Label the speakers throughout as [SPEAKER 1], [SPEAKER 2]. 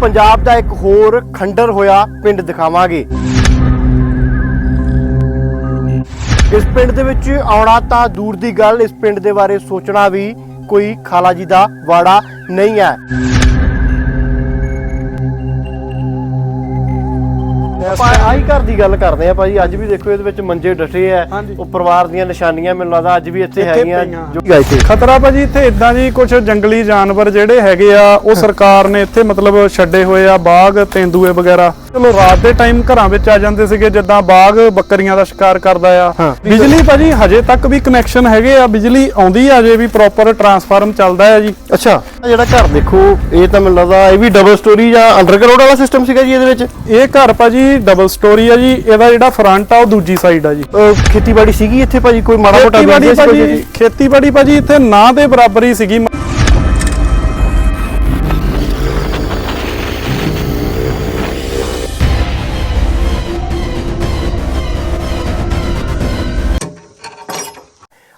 [SPEAKER 1] ਪੰਜਾਬ ਦਾ ਇੱਕ ਹੋਰ ਖੰਡਰ ਹੋਇਆ, ਪਿੰਡ ਦਿਖਾਵਾਂਗੇ। ਇਸ ਪਿੰਡ ਦੇ ਵਿੱਚ ਆਉਣਾ ਤਾਂ ਦੂਰ ਦੀ ਗੱਲ, ਇਸ ਪਿੰਡ ਦੇ ਬਾਰੇ ਸੋਚਣਾ ਵੀ ਕੋਈ ਖਾਲਾ ਜੀ ਦਾ ਵਾੜਾ ਨਹੀਂ ਹੈ। ਆਪਾਂ ਆਹੀ ਘਰ ਦੀ ਗੱਲ ਕਰਦੇ ਆ ਭਾਜੀ ਅੱਜ ਵੀ ਦੇਖੋ ਇਹਦੇ ਵਿੱਚ ਮੰਜੇ ਡਟੇ ਆ। ਉਹ ਪਰਿਵਾਰ ਦੀਆਂ ਨਿਸ਼ਾਨੀਆਂ ਮੈਨੂੰ ਲੱਗਦਾ ਅੱਜ ਵੀ ਇੱਥੇ ਹੈਗੀਆਂ। ਜੋ ਗਏ ਤੇ
[SPEAKER 2] ਖਤਰਾ ਭਾਜੀ ਇੱਥੇ ਇਦਾਂ ਜੀ ਕੁਝ ਜੰਗਲੀ ਜਾਨਵਰ ਜਿਹੜੇ ਹੈਗੇ ਆ ਉਹ ਸਰਕਾਰ ਨੇ ਇੱਥੇ ਮਤਲਬ ਛੱਡੇ ਹੋਏ ਆ ਬਾਗ ਤੇਂਦੂਏ ਵਗੈਰਾ ਚਲੋ ਰਾਤ ਦੇ ਟਾਈਮ ਘਰਾਂ ਵਿੱਚ ਆ ਜਾਂਦੇ ਸੀਗੇ ਜਿੱਦਾਂ ਬਾਗ ਬੱਕਰੀਆਂ ਦਾ ਸ਼ਿਕਾਰ ਕਰਦਾ ਆ
[SPEAKER 1] ਹਾਂ।
[SPEAKER 2] ਬਿਜਲੀ ਭਾਜੀ ਹਜੇ ਤੱਕ ਵੀ ਕਨੈਕਸ਼ਨ ਹੈਗੇ ਆ ਬਿਜਲੀ ਆਉਂਦੀ ਆ ਜੇ ਵੀ ਪ੍ਰੋਪਰ ਟਰਾਂਸਫਾਰਮ ਚੱਲਦਾ ਆ ਜੀ
[SPEAKER 1] ਅੱਛਾ ਜਿਹੜਾ ਘਰ ਦੇਖੋ ਇਹ ਤਾਂ ਮੈਨੂੰ ਲੱਗਦਾ ਇਹ ਵੀ ਡਬਲ ਸਟੋਰੀ ਜਾਂ ਅੰਡਰਗਰਾਉਂਡ ਵਾਲਾ ਸਿਸਟਮ ਸੀਗਾ ਜੀ ਇਹਦੇ ਵਿੱਚ
[SPEAKER 2] ਇਹ ਘਰ ਭਾਜੀ ਡਬਲ ਸਟੋਰੀ ਆ ਜੀ ਇਹਦਾ ਜਿਹੜਾ ਫਰੰਟ ਆ ਉਹ ਦੂਜੀ ਸਾਈਡ ਆ ਜੀ।
[SPEAKER 1] ਅਹ ਖੇਤੀਬਾੜੀ ਸੀਗੀ ਇੱਥੇ ਭਾਜੀ? ਕੋਈ ਮਾੜਾ ਮੋਟਾ
[SPEAKER 2] ਖੇਤੀਬਾੜੀ
[SPEAKER 1] business ਕੋਈ
[SPEAKER 2] ਭਾਜੀ? ਖੇਤੀਬਾੜੀ ਭਾਜੀ ਇੱਥੇ ਨਾ ਦੇ ਬਰਾਬਰ ਹੀ ਸੀਗੀ।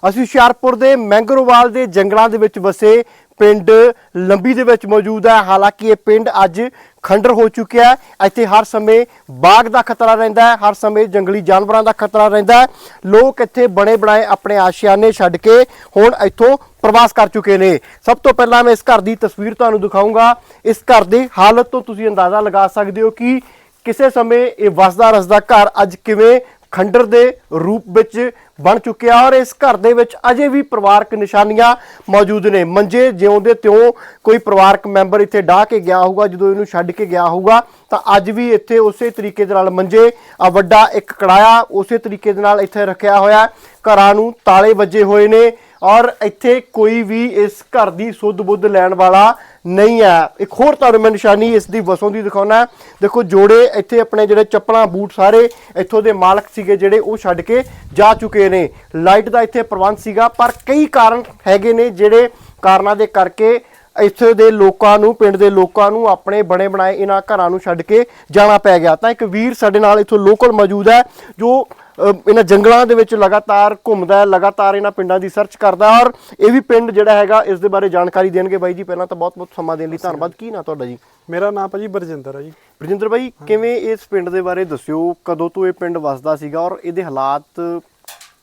[SPEAKER 1] ਅਸੀਂ ਹੁਸ਼ਿਆਰਪੁਰ ਦੇ ਮੈਂਗਰੋਵਾਲ ਦੇ ਜੰਗਲਾਂ ਦੇ ਵਿੱਚ ਵਸੇ ਪਿੰਡ ਲੰਬੀ ਦੇ ਵਿੱਚ ਮੌਜੂਦ ਹੈ। ਹਾਲਾਂਕਿ ਇਹ ਪਿੰਡ ਅੱਜ ਖੰਡਰ ਹੋ ਚੁੱਕਿਆ ਹੈ। ਇੱਥੇ ਹਰ ਸਮੇਂ ਬਾਗ ਦਾ ਖਤਰਾ ਰਹਿੰਦਾ ਹੈ। ਹਰ ਸਮੇਂ ਜੰਗਲੀ ਜਾਨਵਰਾਂ ਦਾ ਖਤਰਾ ਰਹਿੰਦਾ ਹੈ। ਲੋਕ ਇੱਥੇ ਬਣੇ ਬਣਾਏ ਆਪਣੇ ਆਸ਼ਿਆਨੇ ਛੱਡ ਕੇ ਹੁਣ ਇੱਥੋਂ ਪ੍ਰਵਾਸ ਕਰ ਚੁੱਕੇ ਨੇ। ਸਭ ਤੋਂ ਪਹਿਲਾਂ ਮੈਂ ਇਸ ਘਰ ਦੀ ਤਸਵੀਰ ਤੁਹਾਨੂੰ ਦਿਖਾਉਂਗਾ ਇਸ ਘਰ ਦੀ ਹਾਲਤ ਤੋਂ ਤੁਸੀਂ ਅੰਦਾਜ਼ਾ ਲਗਾ ਸਕਦੇ ਹੋ ਕਿ ਕਿਸੇ ਸਮੇਂ ਇਹ ਵਸਦਾ ਰਸਦਾ ਘਰ ਅੱਜ ਕਿਵੇਂ ਖੰਡਰ ਦੇ ਰੂਪ ਵਿੱਚ ਬਣ ਚੁੱਕਿਆ ਔਰ ਇਸ ਘਰ ਦੇ ਵਿੱਚ ਅਜੇ ਵੀ ਪਰਿਵਾਰਕ ਨਿਸ਼ਾਨੀਆਂ ਮੌਜੂਦ ਨੇ। ਮੰਜੇ ਜਿਉਂਦੇ ਤਿਉਂ ਕੋਈ ਪਰਿਵਾਰਕ ਮੈਂਬਰ ਇੱਥੇ ਡਾਹ ਕੇ ਗਿਆ ਹੋਊਗਾ, ਜਦੋਂ ਇਹਨੂੰ ਛੱਡ ਕੇ ਗਿਆ ਹੋਊਗਾ, ਤਾਂ ਅੱਜ ਵੀ ਇੱਥੇ ਉਸੇ ਤਰੀਕੇ ਦੇ ਨਾਲ ਮੰਜੇ, ਆ ਵੱਡਾ ਇੱਕ ਕੜਾਇਆ ਉਸੇ ਤਰੀਕੇ ਦੇ ਨਾਲ ਇੱਥੇ ਰੱਖਿਆ ਹੋਇਆ। ਘਰਾਂ ਨੂੰ ਤਾਲੇ ਵੱਜੇ ਹੋਏ ਨੇ ਔਰ ਇੱਥੇ ਕੋਈ ਵੀ ਇਸ ਘਰ ਦੀ ਸੁੱਧ ਬੁੱਧ ਲੈਣ ਵਾਲਾ ਨਹੀਂ ਹੈ। ਇੱਕ ਹੋਰ ਤੁਹਾਨੂੰ ਮੈਂ ਨਿਸ਼ਾਨੀ ਇਸ ਦੀ ਵਸੋਂ ਦੀ ਦਿਖਾਉਣਾ ਦੇਖੋ, ਜੋੜੇ ਇੱਥੇ ਆਪਣੇ ਜਿਹੜੇ ਚੱਪਲਾਂ, ਬੂਟ ਸਾਰੇ ਇੱਥੋਂ ਦੇ ਮਾਲਕ ਸੀਗੇ ਜਿਹੜੇ ਉਹ ਛੱਡ ਕੇ ਜਾ ਚੁੱਕੇ ਨੇ। ਲਾਈਟ ਦਾ ਇੱਥੇ ਪ੍ਰਬੰਧ ਸੀਗਾ, ਪਰ ਕਈ ਕਾਰਨ ਹੈਗੇ ਨੇ ਜਿਹੜੇ ਕਾਰਨਾਂ ਦੇ ਕਰਕੇ ਇੱਥੇ ਦੇ ਲੋਕਾਂ ਨੂੰ, ਪਿੰਡ ਦੇ ਲੋਕਾਂ ਨੂੰ ਆਪਣੇ ਬਣੇ ਬਣਾਏ ਇਹਨਾਂ ਘਰਾਂ ਨੂੰ ਛੱਡ ਕੇ ਜਾਣਾ ਪੈ ਗਿਆ। ਤਾਂ ਇੱਕ ਵੀਰ ਸਾਡੇ ਨਾਲ ਇੱਥੋਂ ਲੋਕਲ ਮੌਜੂਦ ਹੈ, ਜੋ ਇਹਨਾਂ ਜੰਗਲਾਂ ਦੇ ਵਿੱਚ ਲਗਾਤਾਰ ਘੁੰਮਦਾ ਹੈ ਲਗਾਤਾਰ ਇਹਨਾਂ ਪਿੰਡਾਂ ਦੀ ਸਰਚ ਕਰਦਾ ਹੈ ਔਰ ਇਹ ਵੀ ਪਿੰਡ ਜਿਹੜਾ ਹੈਗਾ ਇਸ ਦੇ ਬਾਰੇ ਜਾਣਕਾਰੀ ਦੇਣਗੇ ਬਾਈ ਜੀ। ਪਹਿਲਾਂ ਤਾਂ ਬਹੁਤ ਬਹੁਤ ਸਮਾਂ ਦੇਣ ਲਈ ਧੰਨਵਾਦ। ਕੀ ਨਾ ਤੁਹਾਡਾ ਜੀ?
[SPEAKER 2] ਮੇਰਾ ਨਾਮ ਭਾਜੀ ਬਰਜਿੰਦਰ ਆ ਜੀ।
[SPEAKER 1] ਬਰਜਿੰਦਰ ਬਾਈ ਕਿਵੇਂ ਇਸ ਪਿੰਡ ਦੇ ਬਾਰੇ ਦੱਸਿਓ? ਕਦੋਂ ਤੋਂ ਇਹ ਪਿੰਡ ਵਸਦਾ ਸੀਗਾ ਔਰ ਇਹਦੇ ਹਾਲਾਤ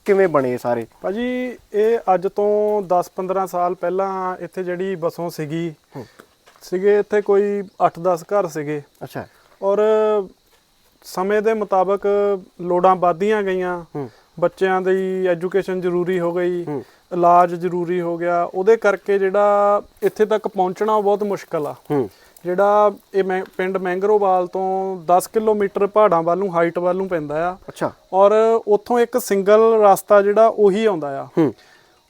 [SPEAKER 1] ਕਿਵੇਂ ਬਣੇ ਸਾਰੇ?
[SPEAKER 2] ਭਾਜੀ ਇਹ ਅੱਜ ਤੋਂ 10-15 ਸਾਲ ਪਹਿਲਾਂ ਇੱਥੇ ਜਿਹੜੀ ਬਸੋਂ ਸੀਗੀ ਸੀਗੇ ਇੱਥੇ ਕੋਈ 8-10 ਘਰ ਸੀਗੇ।
[SPEAKER 1] ਅੱਛਾ।
[SPEAKER 2] ਔਰ ਸਮੇਂ ਦੇ ਮੁਤਾਬਕ ਲੋੜਾਂ ਵੱਧਦੀਆਂ ਗਈਆਂ। ਬੱਚਿਆਂ ਦੀ ਐਜੂਕੇਸ਼ਨ ਜ਼ਰੂਰੀ ਹੋ ਗਈ। ਇਲਾਜ ਜ਼ਰੂਰੀ ਹੋ ਗਿਆ। ਉਹਦੇ ਕਰਕੇ ਜਿਹੜਾ ਇੱਥੇ ਤੱਕ ਪਹੁੰਚਣਾ ਬਹੁਤ ਮੁਸ਼ਕਲ ਆ। ਜਿਹੜਾ ਇਹ ਮੈਂ- ਪਿੰਡ ਮੈਂਗਰੋਵਾਲ ਤੋਂ 10 ਕਿਲੋਮੀਟਰ ਪਹਾੜਾਂ ਵੱਲ ਨੂੰ ਹਾਈਟ ਵੱਲ ਨੂੰ ਪੈਂਦਾ ਆ।
[SPEAKER 1] ਅੱਛਾ।
[SPEAKER 2] ਔਰ ਉੱਥੋਂ ਇੱਕ ਸਿੰਗਲ ਰਸਤਾ ਜਿਹੜਾ ਉਹੀ ਆਉਂਦਾ ਆ।
[SPEAKER 1] ਹੂੰ।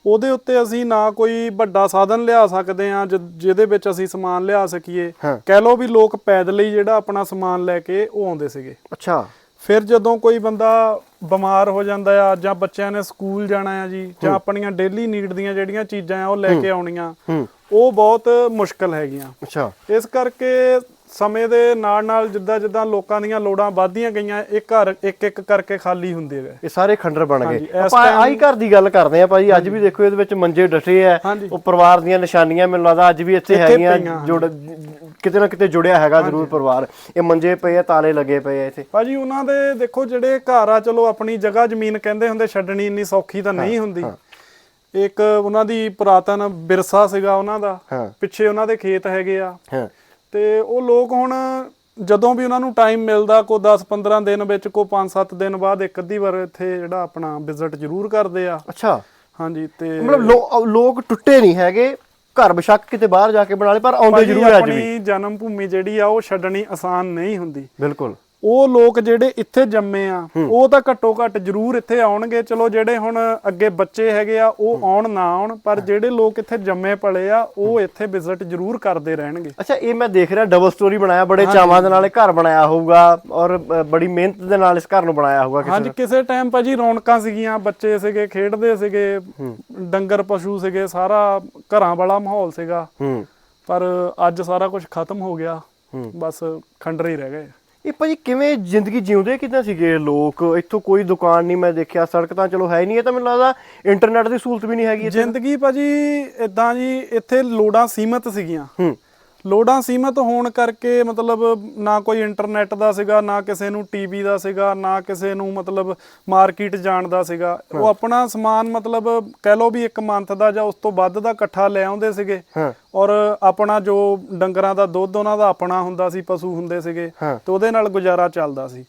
[SPEAKER 2] ਉਹਦੇ ਉੱਤੇ ਅਸੀਂ ਨਾ ਕੋਈ ਵੱਡਾ ਸਾਧਨ ਲਿਆ ਸਕਦੇ ਆ ਜਿਹਦੇ ਵਿੱਚ ਅਸੀਂ ਸਮਾਨ ਲਿਆ ਸਕੀਏ। ਕਹਿ ਲਓ ਵੀ ਲੋਕ ਪੈਦਲ ਹੀ ਜਿਹੜਾ ਆਪਣਾ ਸਮਾਨ ਲੈ ਕੇ ਉਹ ਆਉਂਦੇ ਸੀਗੇ।
[SPEAKER 1] ਅੱਛਾ।
[SPEAKER 2] ਫਿਰ ਜਦੋਂ ਕੋਈ ਬੰਦਾ ਬਿਮਾਰ ਹੋ ਜਾਂਦਾ ਆ ਜਾਂ ਬੱਚਿਆਂ ਨੇ ਸਕੂਲ ਜਾਣਾ ਆ ਜੀ ਜਾਂ ਆਪਣੀਆਂ ਡੇਲੀ ਨੀਡ ਦੀਆਂ ਜਿਹੜੀਆਂ ਚੀਜ਼ਾਂ ਆ ਉਹ ਲੈ ਕੇ ਆਉਣੀਆਂ ਉਹ ਬਹੁਤ ਮੁਸ਼ਕਲ ਹੈਗੀਆਂ।
[SPEAKER 1] ਅੱਛਾ।
[SPEAKER 2] ਇਸ ਕਰਕੇ ਸਮੇਂ ਦੇ ਨਾਲ ਨਾਲ ਜਿੱਦਾਂ ਜਿੱਦਾਂ ਲੋਕਾਂ ਦੀਆਂ ਲੋੜਾਂ ਵੱਧਦੀਆਂ ਗਈਆਂ ਇਹ ਘਰ ਇੱਕ ਇੱਕ ਕਰਕੇ ਖਾਲੀ ਹੁੰਦੇ ਗਏ।
[SPEAKER 1] ਇਹ ਸਾਰੇ ਖੰਡਰ ਬਣ ਗਏ। ਆਪਾਂ ਆਹੀ ਘਰ ਦੀ ਗੱਲ ਕਰਦੇ ਆ ਭਾਈ ਅੱਜ ਵੀ ਦੇਖੋ ਇਹਦੇ ਵਿੱਚ ਮੰਜੇ ਡਟੇ ਆ। ਉਹ ਪਰਿਵਾਰ ਦੀਆਂ ਨਿਸ਼ਾਨੀਆਂ ਮੈਨੂੰ ਲੱਗਦਾ ਅੱਜ ਵੀ ਇੱਥੇ ਹੈਗੀਆਂ ਜੁੜ ਕਿਤੇ ਨਾ ਕਿਤੇ ਜੁੜਿਆ ਹੈਗਾ ਜ਼ਰੂਰ ਪਰਿਵਾਰ। ਇਹ ਮੰਜੇ ਪਏ ਆ ਤਾਲੇ ਲੱਗੇ ਪਏ ਆ ਇੱਥੇ।
[SPEAKER 2] ਭਾਜੀ ਉਹਨਾਂ ਦੇ ਦੇਖੋ ਜਿਹੜੇ ਘਰ ਆ ਚਲੋ ਆਪਣੀ ਜਗ੍ਹਾ ਜ਼ਮੀਨ ਕਹਿੰਦੇ ਹੁੰਦੇ ਛੱਡਣੀ ਇੰਨੀ ਸੌਖੀ ਤਾਂ ਨਹੀਂ ਹੁੰਦੀ। ਇੱਕ ਉਹਨਾਂ ਦੀ ਪੁਰਾਤਨ ਵਿਰਸਾ ਸੀਗਾ ਉਹਨਾਂ ਦਾ। ਪਿੱਛੇ ਉਹਨਾਂ ਦੇ ਖੇਤ ਹੈਗੇ ਆ।
[SPEAKER 1] ਹਾਂ।
[SPEAKER 2] ਤੇ ਉਹ ਲੋਕ ਹੁਣ ਜਦੋਂ ਵੀ ਉਹਨਾਂ ਨੂੰ ਟਾਈਮ ਮਿਲਦਾ ਕੋ 10-15 ਦਿਨ ਵਿੱਚ ਕੋ 5-7 ਦਿਨ ਬਾਅਦ ਇੱਕ ਅੱਧੀ ਵਾਰ ਇੱਥੇ ਜਿਹੜਾ ਆਪਣਾ ਵਿਜ਼ਿਟ ਜ਼ਰੂਰ ਕਰਦੇ ਆ।
[SPEAKER 1] ਅੱਛਾ।
[SPEAKER 2] ਹਾਂਜੀ ਤੇ
[SPEAKER 1] ਮਤਲਬ ਲੋ- ਲੋਕ ਟੁੱਟੇ ਨਹੀਂ ਹੈਗੇ ਘਰ ਬਸ਼ੱਕ ਕਿਤੇ ਬਾਹਰ ਜਾ ਕੇ ਬਣਾ ਲਏ ਪਰ ਆਉਂਦੇ ਜ਼ਰੂਰ ਆ
[SPEAKER 2] ਆਪਣੀ ਜਨਮ ਭੂਮੀ ਜਿਹੜੀ ਆ ਉਹ ਛੱਡਣੀ ਆਸਾਨ ਨਹੀਂ ਹੁੰਦੀ।
[SPEAKER 1] ਬਿਲਕੁਲ।
[SPEAKER 2] ਉਹ ਲੋਕ ਜਿਹੜੇ ਇੱਥੇ ਜੰਮੇ ਆ ਉਹ ਤਾਂ ਘੱਟੋ ਘੱਟ ਜ਼ਰੂਰ ਇੱਥੇ ਆਉਣਗੇ। ਚਲੋ ਜਿਹੜੇ ਹੁਣ ਅੱਗੇ ਬੱਚੇ ਹੈਗੇ ਆ ਉਹ ਆਉਣ ਨਾ ਆਉਣ ਪਰ ਜਿਹੜੇ ਲੋਕ ਇੱਥੇ ਜੰਮੇ ਪਲੇ ਆ ਉਹ ਇੱਥੇ ਵਿਜ਼ਿਟ ਜ਼ਰੂਰ ਕਰਦੇ ਰਹਿਣਗੇ।
[SPEAKER 1] ਅੱਛਾ ਇਹ ਮੈਂ ਦੇਖ ਰਿਹਾ ਡਬਲ ਸਟੋਰੀ ਬਣਾਇਆ ਬੜੇ ਚਾਵਾਂ ਦੇ ਨਾਲ ਇਹ ਘਰ ਬਣਾਇਆ ਹੋਊਗਾ ਔਰ ਬੜੀ ਮਿਹਨਤ ਦੇ ਨਾਲ ਇਸ ਘਰ ਨੂੰ ਬਣਾਇਆ ਹੋਊਗਾ ਕਿਸੇ
[SPEAKER 2] ਹਾਂਜੀ ਕਿਸੇ ਟਾਈਮ ਭਾਜੀ ਰੌਣਕਾਂ ਸੀਗੀਆਂ ਬੱਚੇ ਸੀਗੇ ਖੇਡਦੇ ਸੀਗੇ ਡੰਗਰ ਪਸ਼ੂ ਸੀਗੇ ਸਾਰਾ ਘਰਾਂ ਵਾਲਾ ਮਾਹੌਲ ਸੀਗਾ।
[SPEAKER 1] ਹੂੰ।
[SPEAKER 2] ਪਰ ਅੱਜ ਸਾਰਾ ਕੁਝ ਖਤਮ ਹੋ ਗਿਆ। ਬਸ ਖੰਡਰ ਹੀ ਰਹਿ ਗਏ।
[SPEAKER 1] ਇਹ ਭਾਜੀ ਕਿਵੇਂ ਜ਼ਿੰਦਗੀ ਜਿਉਂਦੇ ਕਿਦਾਂ ਸੀਗੇ ਲੋਕ? ਇੱਥੋਂ ਕੋਈ ਦੁਕਾਨ ਨਹੀਂ ਮੈਂ ਦੇਖਿਆ ਸੜਕ ਤਾਂ ਚਲੋ ਹੈ ਹੀ ਨਹੀਂ ਇਹ ਤਾਂ ਮੈਨੂੰ ਲੱਗਦਾ ਇੰਟਰਨੈਟ ਦੀ ਸਹੂਲਤ ਵੀ ਨਹੀਂ ਹੈਗੀ ਇੱਥੇ।
[SPEAKER 2] ਜ਼ਿੰਦਗੀ ਭਾਜੀ ਇਦਾਂ ਜੀ ਇੱਥੇ ਲੋੜਾਂ ਸੀਮਤ ਸੀਗੀਆਂ।
[SPEAKER 1] ਹੂੰ।
[SPEAKER 2] ਲੋੜਾਂ ਸੀਮਤ ਹੋਣ ਕਰਕੇ ਮਤਲਬ ਨਾ ਕੋਈ ਇੰਟਰਨੈਟ ਦਾ ਸੀਗਾ ਨਾ ਕਿਸੇ ਨੂੰ ਟੀਵੀ ਦਾ ਸੀਗਾ ਨਾ ਕਿਸੇ ਨੂੰ ਮਤਲਬ ਮਾਰਕੀਟ ਜਾਣ ਦਾ ਸੀਗਾ। ਉਹ ਆਪਣਾ ਸਮਾਨ ਮਤਲਬ ਕਹਿ ਲਓ ਵੀ ਇੱਕ ਮੰਥ ਦਾ ਜਾਂ ਉਸ ਤੋਂ ਵੱਧ ਦਾ ਇਕੱਠਾ ਲੈ ਆਉਂਦੇ ਸੀਗੇ। ਔਰ ਆਪਣਾ ਜੋ ਡੰਗਰਾਂ ਦਾ ਦੁੱਧ ਉਹਨਾਂ ਦਾ ਆਪਣਾ ਹੁੰਦਾ ਸੀ ਪਸ਼ੂ ਹੁੰਦੇ ਸੀਗੇ। ਤੇ ਉਹਦੇ ਨਾਲ ਗੁਜ਼ਾਰਾ ਚੱਲਦਾ ਸੀ।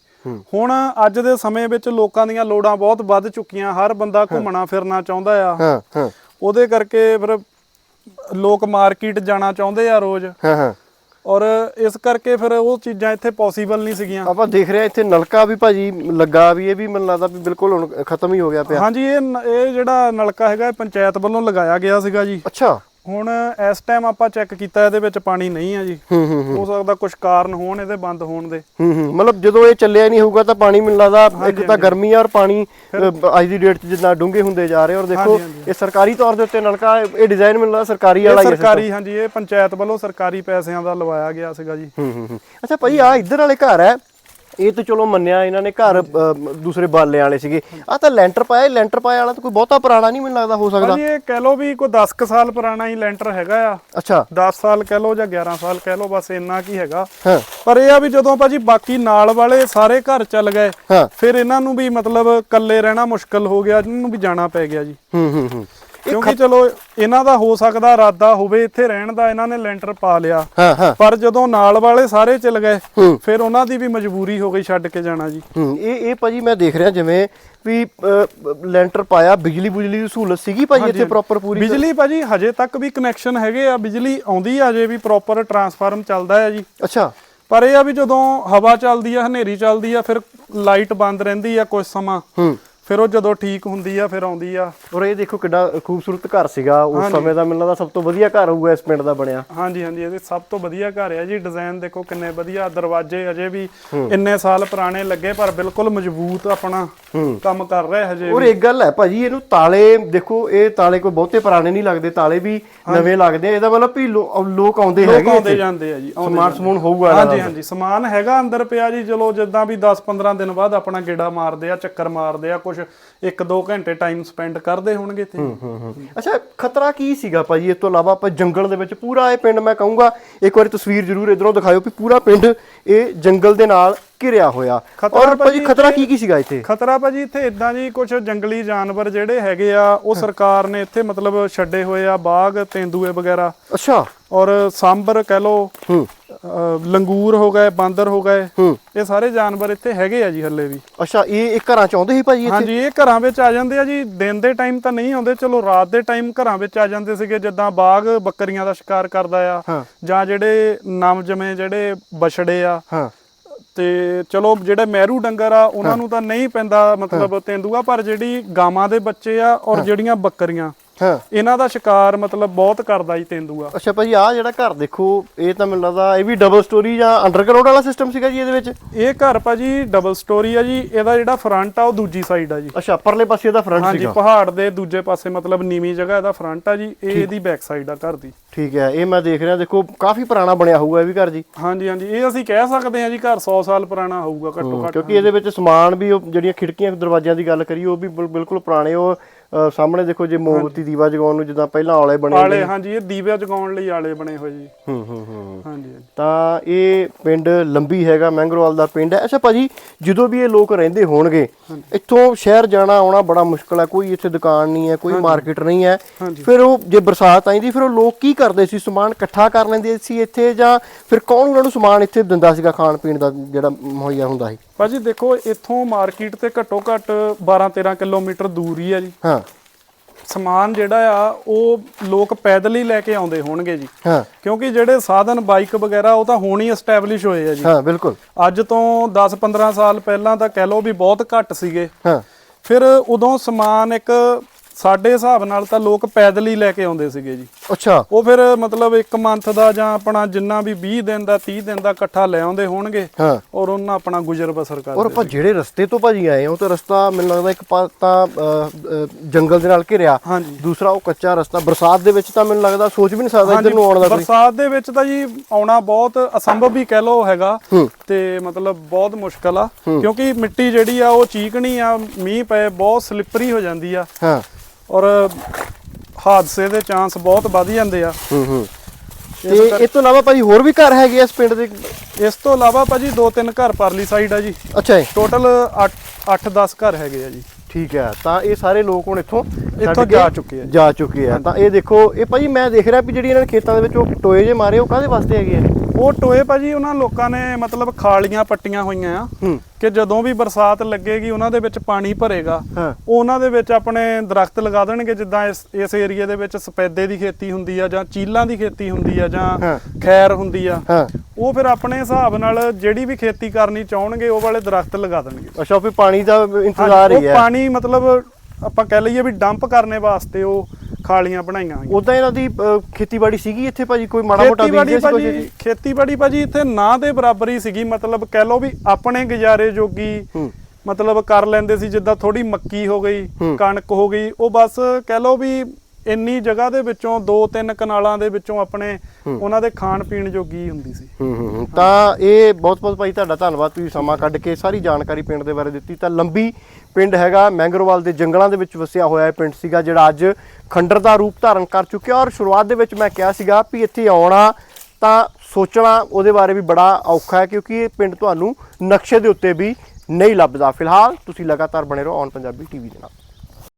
[SPEAKER 2] ਹੁਣ ਅੱਜ ਦੇ ਸਮੇਂ ਵਿੱਚ ਲੋਕਾਂ ਦੀਆਂ ਲੋੜਾਂ ਬਹੁਤ ਵੱਧ ਚੁੱਕੀਆਂ। ਹਰ ਬੰਦਾ ਘੁੰਮਣਾ ਫਿਰਨਾ ਚਾਹੁੰਦਾ ਆ। ਉਹਦੇ ਕਰਕੇ ਫਿਰ ਲੋਕ ਮਾਰਕੀਟ ਜਾਣਾ ਚਾਹੁੰਦੇ ਆ ਰੋਜ਼।
[SPEAKER 1] ਹਾਂ ਹਾਂ।
[SPEAKER 2] ਔਰ ਇਸ ਕਰਕੇ ਫਿਰ ਉਹ ਚੀਜ਼ਾਂ ਇੱਥੇ ਪੋਸੀਬਲ ਨਹੀਂ ਸੀਗੀਆਂ।
[SPEAKER 1] ਆਪਾਂ ਦੇਖ ਰਹੇ ਇੱਥੇ ਨਲਕਾ ਵੀ ਭਾਜੀ ਲੱਗਾ ਵੀ ਇਹ ਵੀ ਮੈਨੂੰ ਲੱਗਦਾ ਵੀ ਬਿਲਕੁਲ ਹੁਣ ਖਤਮ ਹੀ ਹੋ ਗਿਆ ਪਿਆ।
[SPEAKER 2] ਹਾਂਜੀ ਇਹ ਇਹ ਜਿਹੜਾ ਨਲਕਾ ਹੈਗਾ ਇਹ ਪੰਚਾਇਤ ਵੱਲੋਂ ਲਗਾਇਆ ਗਿਆ ਸੀਗਾ ਜੀ।
[SPEAKER 1] ਅੱਛਾ।
[SPEAKER 2] ਹੁਣ ਇਸ ਟਾਈਮ ਆਪਾਂ ਚੈੱਕ ਕੀਤਾ ਇਹਦੇ ਵਿੱਚ ਪਾਣੀ ਨਹੀਂ ਆ ਜੀ।
[SPEAKER 1] ਹੂੰ
[SPEAKER 2] ਸਕਦਾ ਕੁਝ ਕਾਰਨ ਹੋਣ ਇਹਦੇ ਬੰਦ ਹੋਣ ਦੇ।
[SPEAKER 1] ਹੂੰ ਹੂੰ। ਮਤਲਬ ਜਦੋਂ ਇਹ ਚੱਲਿਆ ਨਹੀਂ ਹੋਊਗਾ ਤਾਂ ਪਾਣੀ ਮੈਨੂੰ ਲੱਗਦਾ ਇੱਕ ਤਾਂ ਗਰਮੀ ਆ ਔਰ ਪਾਣੀ ਅੱਜ ਦੀ ਡੇਟ 'ਚ ਜਿੰਨਾ ਡੂੰਘੇ ਹੁੰਦੇ ਜਾ ਰਹੇ ਔਰ ਦੇਖੋ। ਇਹ ਸਰਕਾਰੀ ਤੌਰ ਦੇ ਉੱਤੇ ਨਲਕਾ ਇਹ ਡਿਜ਼ਾਈਨ ਮੈਨੂੰ ਲੱਗਦਾ ਸਰਕਾਰੀ ਵਾਲਾ ਹੀ ਹੈ
[SPEAKER 2] ਸਰਕਾਰੀ ਹਾਂਜੀ ਇਹ ਪੰਚਾਇਤ ਵੱਲੋਂ ਸਰਕਾਰੀ ਪੈਸਿਆਂ ਦਾ ਲਵਾਇਆ ਗਿਆ ਸੀਗਾ ਜੀ।
[SPEAKER 1] ਹੂੰ ਹੂੰ ਹੂੰ। ਅੱਛਾ ਭਾਈ ਆ ਇੱਧਰ ਵਾਲੇ ਘਰ ਹੈ। ਇਹ ਤਾਂ ਚਲੋ ਮੰਨਿਆ ਇਹਨਾਂ ਨੇ ਘਰ ਅ, ਦੂਸਰੇ ਬਾਲੇ ਵਾਲੇ ਸੀਗੇ। ਆ ਤਾਂ ਲੈਂਟਰ ਪਾਇਆ ਇਹ ਲੈਂਟਰ ਪਾਇਆ ਵਾਲਾ ਤਾਂ ਕੋਈ ਬਹੁਤਾ ਪੁਰਾਣਾ ਨਹੀਂ ਮੈਨੂੰ ਲੱਗਦਾ ਹੋ ਸਕਦਾ।
[SPEAKER 2] ਇਹ ਕਹਿ ਲਓ ਵੀ ਕੋਈ 10 ਕੁ ਸਾਲ ਪੁਰਾਣਾ ਹੀ ਲੈਂਟਰ ਹੈਗਾ ਆ।
[SPEAKER 1] ਅੱਛਾ।
[SPEAKER 2] 10 ਸਾਲ ਕਹਿ ਲਓ ਜਾਂ 11 ਸਾਲ ਕਹਿ ਲਓ ਬਸ ਇੰਨਾ ਕੀ ਹੈਗਾ।
[SPEAKER 1] ਹਾਂ।
[SPEAKER 2] ਪਰ ਇਹ ਆ ਵੀ ਜਦੋਂ ਭਾਜੀ ਬਾਕੀ ਨਾਲ ਵਾਲੇ ਸਾਰੇ ਘਰ ਚੱਲ ਗਏ
[SPEAKER 1] ਹਾਂ।
[SPEAKER 2] ਫਿਰ ਇਹਨਾਂ ਨੂੰ ਵੀ ਮਤਲਬ ਇਕੱਲੇ ਰਹਿਣਾ ਮੁਸ਼ਕਲ ਹੋ ਗਿਆ ਇਹਨਾਂ ਨੂੰ ਵੀ ਜਾਣਾ ਪੈ ਗਿਆ ਜੀ।
[SPEAKER 1] ਹੂੰ ਹੂੰ ਹੂੰ।
[SPEAKER 2] ਕਿਉਂਕਿ ਚਲੋ ਇਹਨਾਂ ਦਾ ਹੋ ਸਕਦਾ ਇਰਾਦਾ ਹੋਵੇ ਇੱਥੇ ਰਹਿਣ ਦਾ ਇਹਨਾਂ ਨੇ ਲੈਂਟਰ ਪਾ ਲਿਆ।
[SPEAKER 1] ਹਾਂ ਹਾਂ।
[SPEAKER 2] ਪਰ ਜਦੋਂ ਨਾਲ ਵਾਲੇ ਸਾਰੇ ਚਲ ਗਏ। ਫਿਰ ਉਹਨਾਂ ਦੀ ਵੀ ਮਜਬੂਰੀ ਹੋ ਗਈ ਛੱਡ ਕੇ ਜਾਣਾ ਜੀ।
[SPEAKER 1] ਇਹ ਇਹ ਭਾਜੀ ਮੈਂ ਦੇਖ ਰਿਹਾ ਜਿਵੇਂ ਵੀ ਲੈਂਟਰ ਪਾਇਆ ਬਿਜਲੀ ਬੁਜਲੀ ਦੀ ਸਹੂਲਤ ਸੀਗੀ ਭਾਜੀ ਇੱਥੇ ਪ੍ਰੋਪਰ ਪੂਰੀ?
[SPEAKER 2] ਬਿਜਲੀ ਭਾਜੀ ਹਜੇ ਤੱਕ ਵੀ ਕਨੈਕਸ਼ਨ ਹੈਗੇ ਆ ਬਿਜਲੀ ਆਉਂਦੀ ਆ ਜੇ ਵੀ ਪ੍ਰੋਪਰ ਟਰਾਂਸਫਾਰਮ ਚੱਲਦਾ ਹੈ ਜੀ।
[SPEAKER 1] ਅੱਛਾ।
[SPEAKER 2] ਪਰ ਇਹ ਆ ਵੀ ਜਦੋਂ ਹਵਾ ਚੱਲਦੀ ਆ ਹਨੇਰੀ ਚੱਲਦੀ ਆ ਫਿਰ ਲਾਈਟ ਬੰਦ ਰਹਿੰਦੀ ਆ ਕੁਝ ਸਮਾਂ।
[SPEAKER 1] ਹੂੰ।
[SPEAKER 2] ਫਿਰ ਉਹ ਜਦੋਂ ਠੀਕ ਹੁੰਦੀ ਆ ਫਿਰ ਆਉਂਦੀ ਆ।
[SPEAKER 1] ਔਰ ਇਹ ਦੇਖੋ ਕਿੱਡਾ ਖੂਬਸੂਰਤ ਘਰ ਸੀਗਾ। ਉਸ ਸਮੇਂ ਦਾ ਮੈਨੂੰ ਲੱਗਦਾ ਸਭ ਤੋਂ ਵਧੀਆ ਘਰ ਹੋਊਗਾ ਇਸ ਪਿੰਡ ਦਾ ਬਣਿਆ।
[SPEAKER 2] ਹਾਂਜੀ ਹਾਂਜੀ ਇਹਦੇ ਸਭ ਤੋਂ ਵਧੀਆ ਘਰ ਆ ਜੀ। ਡਿਜ਼ਾਈਨ ਦੇਖੋ ਕਿੰਨੇ ਵਧੀਆ ਦਰਵਾਜ਼ੇ ਅਜੇ ਵੀ ਇੰਨੇ ਸਾਲ ਪੁਰਾਣੇ ਲੱਗੇ ਪਰ ਬਿਲਕੁਲ ਮਜ਼ਬੂਤ ਆਪਣਾ ਕੰਮ ਕਰ ਰਹੇ ਹਜੇ
[SPEAKER 1] ਔਰ ਇੱਕ ਗੱਲ ਹੈ ਭਾਜੀ ਇਹਨੂੰ ਤਾਲੇ ਦੇਖੋ ਇਹ ਤਾਲੇ ਕੋਈ ਬਹੁਤੇ ਪੁਰਾਣੇ ਨਹੀਂ ਲੱਗਦੇ ਤਾਲੇ ਵੀ ਨਵੇਂ ਲੱਗਦੇ ਆ। ਇਹਦਾ ਮਤਲਬ ਵੀ ਲੋਕ ਆਉਂਦੇ
[SPEAKER 2] ਲੋਕ
[SPEAKER 1] ਹੈਗੇ
[SPEAKER 2] ਆਉਂਦੇ। ਜਾਂਦੇ ਆ ਜੀ
[SPEAKER 1] ਸਮਾਨ ਸਮੂਨ ਹੋਊਗਾ
[SPEAKER 2] ਹਾਂਜੀ। ਹਾਂਜੀ ਸਮਾਨ ਹੈਗਾ ਅੰਦਰ ਪਿਆ ਜੀ ਚਲੋ ਜਿੱਦਾਂ ਵੀ 10 15 ਦਿਨ ਬਾਅਦ ਆਪਣਾ ਗੇੜਾ ਮਾਰਦੇ ਆ ਚੱਕਰ ਮਾਰਦੇ ਆ ਕੁਝ 1-2 ਘੰਟੇ ਟਾਈਮ ਸਪੈਂਡ ਕਰਦੇ ਹੋਣਗੇ
[SPEAKER 1] ਹੂੰ ਅੱਛਾ ਖਤਰਾ ਕੀ ਸੀਗਾ ਭਾਜੀ? ਇਸ ਤੋਂ ਇਲਾਵਾ ਆਪਾਂ ਜੰਗਲ ਦੇ ਵਿੱਚ ਪੂਰਾ ਇਹ ਪਿੰਡ ਮੈਂ ਕਹੂੰਗਾ ਇੱਕ ਵਾਰੀ ਤਸਵੀਰ ਜ਼ਰੂਰ ਇਧਰੋਂ ਦਿਖਾਇਓ ਵੀ ਪੂਰਾ ਪਿੰਡ ਇਹ ਜੰਗਲ ਦੇ ਨਾਲ ਘਿਰਿਆ ਹੋਇਆ। ਔਰ ਭਾਜੀ
[SPEAKER 2] ਭਾਜੀ
[SPEAKER 1] ਖਤਰਾ ਕੀ ਕੀ ਸੀਗਾ ਇੱਥੇ?
[SPEAKER 2] ਖਤਰਾ ਭਾਜੀ ਇੱਥੇ ਇਦਾਂ ਜੀ ਕੁਝ ਜੰਗਲੀ ਜਾਨਵਰ ਜਿਹੜੇ ਹੈਗੇ ਆ ਉਹ ਸਰਕਾਰ ਨੇ ਇੱਥੇ ਮਤਲਬ ਛੱਡੇ ਹੋਏ ਆ ਬਾਗ ਤੇਂਦੂਏ ਵਗੈਰਾ।
[SPEAKER 1] ਅੱਛਾ।
[SPEAKER 2] ਔਰ ਸਾਂਬਰ ਕਹਿ ਲੋ
[SPEAKER 1] ਹੂੰ।
[SPEAKER 2] ਲੰਗੂਰ ਹੋ ਗਏ ਬਾਂਦਰ ਹੋ ਗਏ। ਇਹ ਸਾਰੇ ਜਾਨਵਰ ਇੱਥੇ ਹੈਗੇ ਆ ਜੀ ਹੱਲੇ ਵੀ।
[SPEAKER 1] ਅੱਛਾ ਇਹ ਇੱਕ ਘਰਾਂ ਚ ਆਉਂਦੇ ਸੀ ਭਾਜੀ ਇੱਥੇ?
[SPEAKER 2] ਹਾਂਜੀ ਇਹ ਘਰਾਂ ਵਿੱਚ ਆ ਜਾਂਦੇ ਆ ਜੀ। ਦਿਨ ਦੇ ਟਾਈਮ ਤਾਂ ਨਹੀਂ ਆਉਂਦੇ ਚਲੋ ਰਾਤ ਦੇ ਟਾਈਮ ਘਰਾਂ ਵਿੱਚ ਆ ਜਾਂਦੇ ਸੀਗੇ ਜਿੱਦਾਂ ਬਾਗ ਬੱਕਰੀਆਂ ਦਾ ਸ਼ਿਕਾਰ ਕਰਦਾ ਆ। ਜਾਂ ਜਿਹੜੇ ਨਵ ਜਮੇ ਜਿਹੜੇ ਬਛੜੇ ਆ। ਤੇ ਚਲੋ ਜਿਹੜੇ ਮਹਿਰੂ ਡੰਗਰ ਆ ਉਹਨਾਂ ਨੂੰ ਤਾਂ ਨਹੀਂ ਪੈਂਦਾ ਮਤਲਬ ਤੇਂਦੂਆ ਪਰ ਜਿਹੜੀ ਗਾਵਾਂ ਦੇ ਬੱਚੇ ਆ ਔਰ ਜਿਹੜੀਆਂ ਬੱਕਰੀਆਂ।
[SPEAKER 1] ਹਾਂ।
[SPEAKER 2] ਇਹਨਾਂ ਦਾ ਸ਼ਿਕਾਰ ਮਤਲਬ ਬਹੁਤ ਕਰਦਾ ਜੀ ਤੇਂਦੂਆ।
[SPEAKER 1] ਅੱਛਾ ਭਾਜੀ ਆ ਜਿਹੜਾ ਘਰ ਦੇਖੋ ਇਹ ਤਾਂ ਮੈਨੂੰ ਲੱਗਦਾ ਇਹ ਵੀ ਡਬਲ ਸਟੋਰੀ ਜਾਂ ਅੰਡਰਗਰਾਉਂਡ ਵਾਲਾ ਸਿਸਟਮ ਸੀਗਾ ਜੀ ਇਹਦੇ ਵਿੱਚ?
[SPEAKER 2] ਇਹ ਘਰ ਭਾਜੀ ਡਬਲ ਸਟੋਰੀ ਆ ਜੀ ਇਹਦਾ ਜਿਹੜਾ ਫਰੰਟ ਆ ਉਹ ਦੂਜੀ ਸਾਈਡ ਆ ਜੀ।
[SPEAKER 1] ਅੱਛਾ ਪਰਲੇ ਪਾਸੇ ਦਾ ਫਰੰਟ
[SPEAKER 2] ਹਾਂਜੀ
[SPEAKER 1] ਸੀਗਾ।
[SPEAKER 2] ਪਹਾੜ ਦੇ ਦੂਜੇ ਪਾਸੇ ਮਤਲਬ ਨੀਵੀਂ ਜਗ੍ਹਾ ਇਹਦਾ ਫਰੰਟ ਆ ਜੀ ਇਹ ਇਹਦੀ ਬੈਕ ਸਾਈਡ ਆ ਘਰ ਦੀ।
[SPEAKER 1] ਠੀਕ ਹੈ ਇਹ ਮੈਂ ਦੇਖ ਰਿਹਾ ਦੇਖੋ ਕਾਫੀ ਪੁਰਾਣਾ ਬਣਿਆ ਹੋਊਗਾ ਇਹ ਵੀ ਘਰ ਜੀ।
[SPEAKER 2] ਹਾਂਜੀ ਹਾਂਜੀ ਇਹ ਅਸੀਂ ਕਹਿ ਸਕਦੇ ਹਾਂ ਜੀ ਘਰ 100 ਸਾਲ ਪੁਰਾਣਾ ਹੋਊਗਾ ਘੱਟੋ ਘੱਟ।
[SPEAKER 1] ਕਿਉਂਕਿ ਇਹਦੇ ਵਿੱਚ ਸਮਾਨ ਵੀ ਉਹ ਜਿਹੜੀਆਂ ਖਿੜਕੀਆਂ ਦਰਵਾਜ਼ਿਆਂ ਦੀ ਗੱਲ ਕਰੀਏ ਉਹ ਵੀ ਬਿਲ- ਬਿਲਕੁਲ ਪੁਰਾਣੇ ਉਹ ਸਾਹਮਣੇ ਦੇਖੋ ਜੇ ਮੋਮਬਤੀ ਦੀਵਾ ਜਗਾਉਣ ਨੂੰ ਜਿੱਦਾਂ ਪਹਿਲਾਂ ਔਲੇ ਬਣੇ
[SPEAKER 2] ਆਲੇ ਹਾਂਜੀ ਇਹ ਦੀਵੇ ਜਗਾਉਣ ਲਈ ਆਲੇ ਬਣੇ ਹੋਏ ਜੀ।
[SPEAKER 1] ਹੂੰ ਹੂੰ ਹੂੰ
[SPEAKER 2] ਹਾਂਜੀ ਹਾਂਜੀ।
[SPEAKER 1] ਤਾਂ ਇਹ ਪਿੰਡ ਲੰਬੀ ਹੈਗਾ ਮੈਂਗਰੋਵਾਲ ਦਾ ਪਿੰਡ ਹੈ। ਅੱਛਾ ਭਾਜੀ ਜਦੋਂ ਵੀ ਇਹ ਲੋਕ ਰਹਿੰਦੇ ਹੋਣਗੇ ਇੱਥੋਂ ਸ਼ਹਿਰ ਜਾਣਾ ਆਉਣਾ ਬੜਾ ਮੁਸ਼ਕਲ ਹੈ। ਕੋਈ ਇੱਥੇ ਦੁਕਾਨ ਨਹੀਂ ਹੈ ਕੋਈ ਮਾਰਕੀਟ ਨਹੀਂ ਹੈ। ਫਿਰ ਉਹ ਜੇ ਬਰਸਾਤ ਆਈਂਦੀ ਫਿਰ ਉਹ ਲੋਕ ਕੀ ਕਰਦੇ ਸੀ? ਸਮਾਨ ਇਕੱਠਾ ਕਰ ਲੈਂਦੇ ਸੀ ਇੱਥੇ ਜਾਂ ਫਿਰ ਕੌਣ ਉਹਨਾਂ ਨੂੰ ਸਮਾਨ ਇੱਥੇ ਦਿੰਦਾ ਸੀਗਾ ਖਾਣ ਪੀਣ ਦਾ ਜਿਹੜਾ ਮੁਹੱਈਆ ਹੁੰਦਾ ਸੀ?
[SPEAKER 2] ਭਾਜੀ ਦੇਖੋ ਇੱਥੋਂ ਮਾਰਕੀਟ ਤੇ ਘੱਟੋ ਘੱਟ 12 13 ਕਿਲੋਮੀਟਰ ਦੂਰ ਹੀ ਆ ਜੀ।
[SPEAKER 1] ਹਾਂ।
[SPEAKER 2] ਸਮਾਨ ਜਿਹੜਾ ਆ ਉਹ ਲੋਕ ਪੈਦਲ ਹੀ ਲੈ ਕੇ ਆਉਂਦੇ ਹੋਣਗੇ ਜੀ।
[SPEAKER 1] ਹਾਂ।
[SPEAKER 2] ਕਿਉਂਕਿ ਜਿਹੜੇ ਸਾਧਨ ਬਾਈਕ ਵਗੈਰਾ ਉਹ ਤਾਂ ਹੁਣ ਹੀ ਐਸਟੈਬਲਿਸ਼ ਹੋਏ ਆ ਜੀ।
[SPEAKER 1] ਹਾਂ ਬਿਲਕੁਲ।
[SPEAKER 2] ਅੱਜ ਤੋਂ 10 15 ਸਾਲ ਪਹਿਲਾਂ ਤਾਂ ਕਹਿ ਲਓ ਵੀ ਬਹੁਤ ਘੱਟ ਸੀਗੇ।
[SPEAKER 1] ਹਾਂ।
[SPEAKER 2] ਫਿਰ ਉਦੋਂ ਸਮਾਨ ਇੱਕ ਸਾਡੇ ਹਿਸਾਬ ਨਾਲ ਤਾਂ ਲੋਕ ਪੈਦਲ ਹੀ ਲੈ ਕੇ ਆਉਂਦੇ ਸੀਗੇ ਜੀ।
[SPEAKER 1] ਅੱਛਾ।
[SPEAKER 2] ਉਹ ਫਿਰ ਮਤਲਬ ਇੱਕ ਮੰਥ ਦਾ ਜਾਂ ਆਪਣਾ ਜਿੰਨਾ ਵੀ 20 ਦਿਨ ਦਾ 30 ਦਿਨ ਦਾ ਇਕੱਠਾ ਲੈ ਆਉਂਦੇ ਹੋਣਗੇ
[SPEAKER 1] ਹਾਂ।
[SPEAKER 2] ਔਰ ਉਹਨਾਂ ਆਪਣਾ ਗੁਜ਼ਰ ਬਸਰ
[SPEAKER 1] ਔਰ
[SPEAKER 2] ਕਰਦੇ
[SPEAKER 1] ਆਪਾਂ ਜਿਹੜੇ ਰਸਤੇ ਤੋਂ ਭਾਜੀ ਆਏ ਹਾਂ, ਉਹ ਤਾਂ ਰਸਤਾ ਮੈਨੂੰ ਲੱਗਦਾ ਇੱਕ ਪਾ ਤਾਂ ਜੰਗਲ ਦੇ ਨਾਲ ਘਿਰਿਆ।
[SPEAKER 2] ਹਾਂਜੀ।
[SPEAKER 1] ਦੂਸਰਾ ਉਹ ਕੱਚਾ ਰਸਤਾ। ਬਰਸਾਤ ਦੇ ਵਿੱਚ ਤਾਂ ਮੈਨੂੰ ਲੱਗਦਾ ਸੋਚ ਵੀ ਨਹੀਂ ਸਕਦਾ ਇੱਧਰ ਨੂੰ ਆਉਣ ਦਾ ਕੋਈ।
[SPEAKER 2] ਬਰਸਾਤ ਦੇ ਵਿੱਚ ਤਾਂ ਜੀ ਆਉਣਾ ਬਹੁਤ ਅਸੰਭਵ ਹੀ ਕਹਿ ਲੋ ਹੈਗਾ। ਤੇ ਮਤਲਬ ਬਹੁਤ ਮੁਸ਼ਕਲ ਆ ਕਿਉਂਕਿ ਮਿੱਟੀ ਜਿਹੜੀ ਆ ਉਹ ਚੀਕਣੀ ਆ ਮੀਂਹ ਪਏ ਬਹੁਤ ਸਲਿੱਪਰੀ ਹੋ ਜਾਂਦੀ ਆ।
[SPEAKER 1] ਹਾਂ।
[SPEAKER 2] ਔਰ ਹਾਦਸੇ ਦੇ ਚਾਂਸ ਬਹੁਤ ਵੱਧ ਜਾਂਦੇ ਆ।
[SPEAKER 1] ਹੂੰ ਹੂੰ। ਤੇ ਇਸ ਤੋਂ ਇਲਾਵਾ ਭਾਜੀ ਹੋਰ ਵੀ ਘਰ ਹੈਗੇ ਆ ਇਸ ਪਿੰਡ ਦੇ?
[SPEAKER 2] ਇਸ ਤੋਂ ਇਲਾਵਾ ਭਾਜੀ ਦੋ ਤਿੰਨ ਘਰ ਪਰਲੀ ਸਾਈਡ ਆ ਜੀ।
[SPEAKER 1] ਅੱਛਾ ਜੀ।
[SPEAKER 2] ਟੋਟਲ 8 8-10 ਘਰ ਹੈਗੇ ਆ ਜੀ।
[SPEAKER 1] ਠੀਕ ਹੈ ਤਾਂ ਇਹ ਸਾਰੇ ਲੋਕ ਹੁਣ ਇੱਥੋਂ
[SPEAKER 2] ਇੱਥੋਂ ਜਾ ਚੁੱਕੇ ਆ ਜੀ।
[SPEAKER 1] ਜਾ ਚੁੱਕੇ ਆ। ਤਾਂ ਇਹ ਦੇਖੋ ਇਹ ਭਾਜੀ ਮੈਂ ਦੇਖ ਰਿਹਾ ਵੀ ਜਿਹੜੀ ਇਹਨਾਂ ਨੇ ਖੇਤਾਂ ਦੇ ਵਿੱਚ ਉਹ ਟੋਏ ਜੇ ਮਾਰੇ ਉਹ ਕਾਹਦੇ ਵਾਸਤੇ ਹੈਗੇ ਆ
[SPEAKER 2] ਉਹ ਟੋਏ ਭਾਜੀ ਉਹਨਾਂ ਲੋਕਾਂ ਨੇ ਮਤਲਬ ਖਾਲੀਆਂ ਪੱਟੀਆਂ ਹੋਈਆਂ ਆ
[SPEAKER 1] ਹੂੰ।
[SPEAKER 2] ਕਿ ਜਦੋਂ ਵੀ ਬਰਸਾਤ ਲੱਗੇਗੀ ਉਹਨਾਂ ਦੇ ਵਿੱਚ ਪਾਣੀ ਭਰੇਗਾ।
[SPEAKER 1] ਹਾਂ।
[SPEAKER 2] ਉਹ ਉਹਨਾਂ ਦੇ ਵਿੱਚ ਆਪਣੇ ਦਰਖਤ ਲਗਾ ਦੇਣਗੇ ਜਿੱਦਾਂ ਇਸ ਇਸ ਏਰੀਆ ਦੇ ਵਿੱਚ ਸਪੈਦੇ ਦੀ ਖੇਤੀ ਹੁੰਦੀ ਆ ਜਾਂ ਚੀਲਾਂ ਦੀ ਖੇਤੀ ਹੁੰਦੀ ਆ ਜਾਂ
[SPEAKER 1] ਹਾਂ।
[SPEAKER 2] ਖੈਰ ਹੁੰਦੀ ਆ।
[SPEAKER 1] ਹਾਂ।
[SPEAKER 2] ਉਹ ਫਿਰ ਆਪਣੇ ਹਿਸਾਬ ਨਾਲ ਜਿਹੜੀ ਵੀ ਖੇਤੀ ਕਰਨੀ ਚਾਹਣਗੇ ਉਹ ਵਾਲੇ ਦਰਖਤ ਲਗਾ ਦੇਣਗੇ।
[SPEAKER 1] ਅੱਛਾ ਪਾਣੀ ਦਾ ਇੰਤਜ਼ਾਰ
[SPEAKER 2] ਹਾਂਜੀ,
[SPEAKER 1] ਹੀ
[SPEAKER 2] ਉਹ
[SPEAKER 1] ਹੈ।
[SPEAKER 2] ਪਾਣੀ ਮਤਲਬ ਆਪਾਂ ਕਹਿ ਲਈਏ ਵੀ ਡੰਪ ਕਰਨੇ ਵਾਸਤੇ ਉਹ ਖਾਲੀਆਂ ਬਣਾਈਆਂ ਹੋਈਆਂ।
[SPEAKER 1] ਉਦਾਂ ਇਹਨਾਂ ਦੀ ਖੇਤੀਬਾੜੀ ਸੀਗੀ ਇੱਥੇ ਭਾਜੀ? ਕੋਈ ਮਾੜਾ ਮੋਟਾ
[SPEAKER 2] ਖੇਤੀਬਾੜੀ
[SPEAKER 1] ਬੀਜਦੇ ਸੀ
[SPEAKER 2] ਭਾਜੀ ਖੇਤੀਬਾੜੀ ਭਾਜੀ ਇੱਥੇ ਨਾ ਦੇ ਬਰਾਬਰ ਹੀ ਸੀਗੀ। ਮਤਲਬ ਕਹਿ ਲਓ ਵੀ ਆਪਣੇ ਗੁਜ਼ਾਰੇ ਜੋਗੀ
[SPEAKER 1] ਹੂੰ।
[SPEAKER 2] ਮਤਲਬ ਕਰ ਲੈਂਦੇ ਸੀ ਜਿੱਦਾਂ ਥੋੜੀ ਮੱਕੀ ਹੋ ਗਈ
[SPEAKER 1] ਹੂੰ।
[SPEAKER 2] ਕਣਕ ਹੋ ਗਈ ਉਹ ਬਸ ਕਹਿ ਲਓ ਵੀ ਇੰਨੀ ਜਗ੍ਹਾ ਦੇ ਵਿੱਚੋਂ ਦੋ ਤਿੰਨ ਕਨਾਲਾਂ ਦੇ ਵਿੱਚੋਂ ਆਪਣੇ ਉਹਨਾਂ ਦੇ ਖਾਣ ਪੀਣ ਜੋਗੀ ਹੁੰਦੀ ਸੀ।
[SPEAKER 1] ਹੂੰ ਹੂੰ। ਤਾਂ ਇਹ ਬਹੁਤ ਬਹੁਤ ਭਾਈ ਤੁਹਾਡਾ ਧੰਨਵਾਦ। ਤੁਸੀਂ ਸਮਾਂ ਕੱਢ ਕੇ ਸਾਰੀ ਜਾਣਕਾਰੀ ਪਿੰਡ ਦੇ ਬਾਰੇ ਦਿੱਤੀ। ਤਾਂ ਲੰਬੀ ਪਿੰਡ ਹੈਗਾ ਮੈਂਗਰੋਵਾਲ ਦੇ ਜੰਗਲਾਂ ਦੇ ਵਿੱਚ ਵਸਿਆ ਹੋਇਆ ਇਹ ਪਿੰਡ ਸੀਗਾ ਜਿਹੜਾ ਅੱਜ ਖੰਡਰ ਦਾ ਰੂਪ ਧਾਰਨ ਕਰ ਚੁੱਕਿਆ। ਔਰ ਸ਼ੁਰੂਆਤ ਦੇ ਵਿੱਚ ਮੈਂ ਕਿਹਾ ਸੀਗਾ ਵੀ ਇੱਥੇ ਆਉਣਾ ਤਾਂ ਸੋਚਣਾ ਉਹਦੇ ਬਾਰੇ ਵੀ ਬੜਾ ਔਖਾ ਹੈ ਕਿਉਂਕਿ ਇਹ ਪਿੰਡ ਤੁਹਾਨੂੰ ਨਕਸ਼ੇ ਦੇ ਉੱਤੇ ਵੀ ਨਹੀਂ ਲੱਭਦਾ। ਫਿਲਹਾਲ ਤੁਸੀਂ ਲਗਾਤਾਰ ਬਣੇ ਰਹੋ ਔਨ ਪੰਜਾਬੀ ਟੀਵੀ ਦੇ ਨਾਲ।